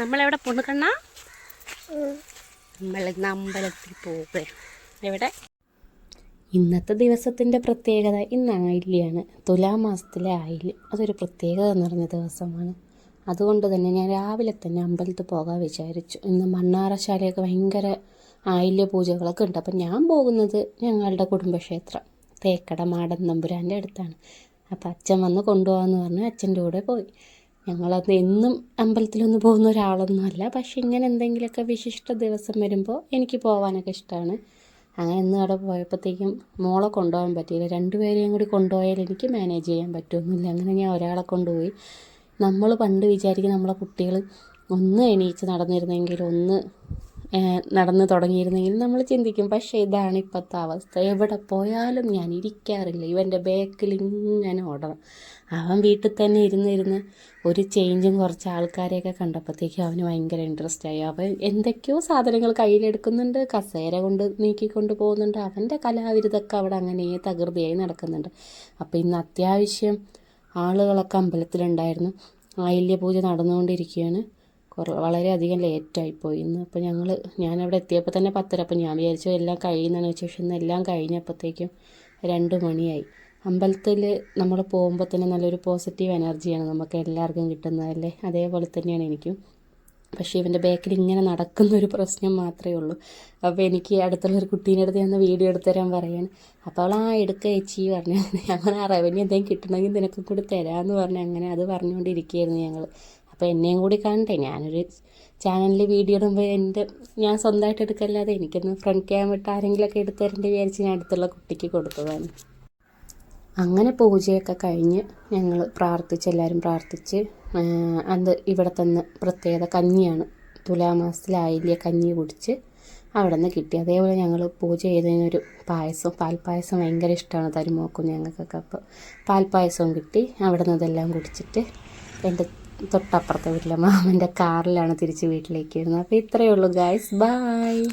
നമ്മളെവിടെ പോണു കണ്ണ? നമ്മൾ ഇന്ന് അമ്പലത്തിൽ പോകുക എവിടെ? ഇന്നത്തെ ദിവസത്തിന്റെ പ്രത്യേകത ഇന്ന് ആയില്യാണ്. തുലാമാസത്തിലെ ആയിൽ. അതൊരു പ്രത്യേകത നിറഞ്ഞ ദിവസമാണ്. അതുകൊണ്ട് തന്നെ ഞാൻ രാവിലെ തന്നെ അമ്പലത്തിൽ പോകാൻ വിചാരിച്ചു. ഇന്ന് മണ്ണാറശാലയൊക്കെ ഭയങ്കര ആയില്യ പൂജകളൊക്കെ ഉണ്ട്. അപ്പം ഞാൻ പോകുന്നത് ഞങ്ങളുടെ കുടുംബക്ഷേത്രം. തേക്കട മാടൻ നമ്പുരാന്റെ അടുത്താണ്. അപ്പം അച്ഛൻ വന്ന് കൊണ്ടുപോകാമെന്ന് പറഞ്ഞ് അച്ഛന്റെ കൂടെ പോയി. ഞങ്ങളത് എന്നും അമ്പലത്തിലൊന്നും പോകുന്ന ഒരാളൊന്നുമല്ല. പക്ഷെ ഇങ്ങനെ എന്തെങ്കിലുമൊക്കെ വിശിഷ്ട ദിവസം വരുമ്പോൾ എനിക്ക് പോകാനൊക്കെ ഇഷ്ടമാണ്. അങ്ങനെ ഇന്ന് അവിടെ പോയപ്പോഴത്തേക്കും മോളെ കൊണ്ടുപോകാൻ പറ്റിയില്ല. രണ്ടുപേരെയും കൂടി കൊണ്ടുപോയാൽ എനിക്ക് മാനേജ് ചെയ്യാൻ പറ്റുമെന്നില്ല അങ്ങനെ ഞാൻ ഒരാളെ കൊണ്ടുപോയി. നമ്മൾ പണ്ട് വിചാരിക്കും നമ്മളെ കുട്ടികൾ ഒന്ന് എണീച്ച് നടന്നിരുന്നെങ്കിൽ ഒന്ന് നടന്ന് തുടങ്ങിയിരുന്നെങ്കിൽ നമ്മൾ ചിന്തിക്കും പക്ഷേ ഇതാണ് ഇപ്പോഴത്തെ അവസ്ഥ. എവിടെ പോയാലും ഞാൻ ഇരിക്കാറില്ല. ഇവന്റെ ബാക്കിൽ ഇങ്ങനെ ഓടണം. അവൻ വീട്ടിൽ തന്നെ ഇരുന്ന് ഇരുന്ന് ഒരു ചേഞ്ചും കുറച്ച് ആൾക്കാരെയൊക്കെ കണ്ടപ്പോഴത്തേക്കും അവന് ഭയങ്കര ഇൻട്രസ്റ്റ് ആയി. അവൻ എന്തൊക്കെയോ സാധനങ്ങൾ കയ്യിലെടുക്കുന്നുണ്ട് കസേര കൊണ്ട് നീക്കിക്കൊണ്ട് പോകുന്നുണ്ട്. അവന്റെ കലാവിരുതൊക്കെ അവിടെ അങ്ങനെ തകൃതിയായി നടക്കുന്നുണ്ട്. അപ്പോൾ ഇന്ന് അത്യാവശ്യം ആളുകളൊക്കെ അമ്പലത്തിലുണ്ടായിരുന്നു. ആയില്യ പൂജ നടന്നുകൊണ്ടിരിക്കുകയാണ്. കുറേ വളരെയധികം ലേറ്റായിപ്പോയി ഇന്ന് അപ്പോൾ ഞങ്ങൾ ഞാനവിടെ എത്തിയപ്പോൾ തന്നെ പത്തര അപ്പോൾ ഞാൻ വിചാരിച്ചു എല്ലാം കഴിയുന്നതെന്ന് വെച്ചു പക്ഷെ ഇന്ന് എല്ലാം കഴിഞ്ഞപ്പോഴത്തേക്കും രണ്ട് മണിയായി. അമ്പലത്തിൽ നമ്മൾ പോകുമ്പോൾ തന്നെ നല്ലൊരു പോസിറ്റീവ് എനർജിയാണ് നമുക്ക് എല്ലാവർക്കും കിട്ടുന്നതല്ലേ അതേപോലെ തന്നെയാണ് എനിക്കും. പക്ഷേ ഇവന്റെ ബാക്കിൽ ഇങ്ങനെ നടക്കുന്ന ഒരു പ്രശ്നം മാത്രമേ ഉള്ളൂ. അപ്പോൾ എനിക്ക് അടുത്തുള്ള ഒരു കുട്ടീന്റെ അടുത്ത് ഞാൻ വീഡിയോ എടുത്തു തരാൻ പറയാണ്. അപ്പോൾ അവൾ ആ എടുക്കുക ചേച്ചി പറഞ്ഞു. അങ്ങനെ ആ റവന്യൂ എന്തെങ്കിലും കിട്ടണമെങ്കിൽ നിനക്കും കൂടി തരാമെന്ന് പറഞ്ഞു അങ്ങനെ അത് പറഞ്ഞുകൊണ്ടിരിക്കുകയായിരുന്നു ഞങ്ങൾ അപ്പോൾ എന്നെയും കൂടി കാണട്ടെ ഞാനൊരു ചാനലിൽ വീഡിയോ ഇടുമ്പോൾ എന്റെ ഞാൻ സ്വന്തമായിട്ട് എടുക്കല്ലാതെ എനിക്കൊന്ന് ഫ്രണ്ട് ക്യാം ഇട്ട് ആരെങ്കിലുമൊക്കെ എടുത്ത് തരേണ്ടി വിചാരിച്ച് ഞാൻ അടുത്തുള്ള കുട്ടിക്ക് കൊടുത്തതാണ്. അങ്ങനെ പൂജയൊക്കെ കഴിഞ്ഞ് ഞങ്ങൾ പ്രാർത്ഥിച്ച് എല്ലാവരും പ്രാർത്ഥിച്ച് അത് ഇവിടെ തന്നെ പ്രത്യേകത കഞ്ഞിയാണ്. തുലാമാസത്തിലായില്യ കഞ്ഞി കുടിച്ച് അവിടെ നിന്ന് കിട്ടി. അതേപോലെ ഞങ്ങൾ പൂജ ചെയ്തതിനൊരു പായസം പാൽപ്പായസം ഭയങ്കര ഇഷ്ടമാണ് തരുമോക്കും ഞങ്ങൾക്കൊക്കെ. അപ്പോൾ പാൽപ്പായസവും കിട്ടി. അവിടെ നിന്ന് ഇതെല്ലാം കുടിച്ചിട്ട് എന്റെ തൊട്ടപ്പുറത്തെ വീട്ടിലെ മാമന്റെ കാറിലാണ് തിരിച്ച് വീട്ടിലേക്ക് വരുന്നത്. അപ്പോൾ ഇത്രയേ ഉള്ളൂ ഗായ്സ് ബായ്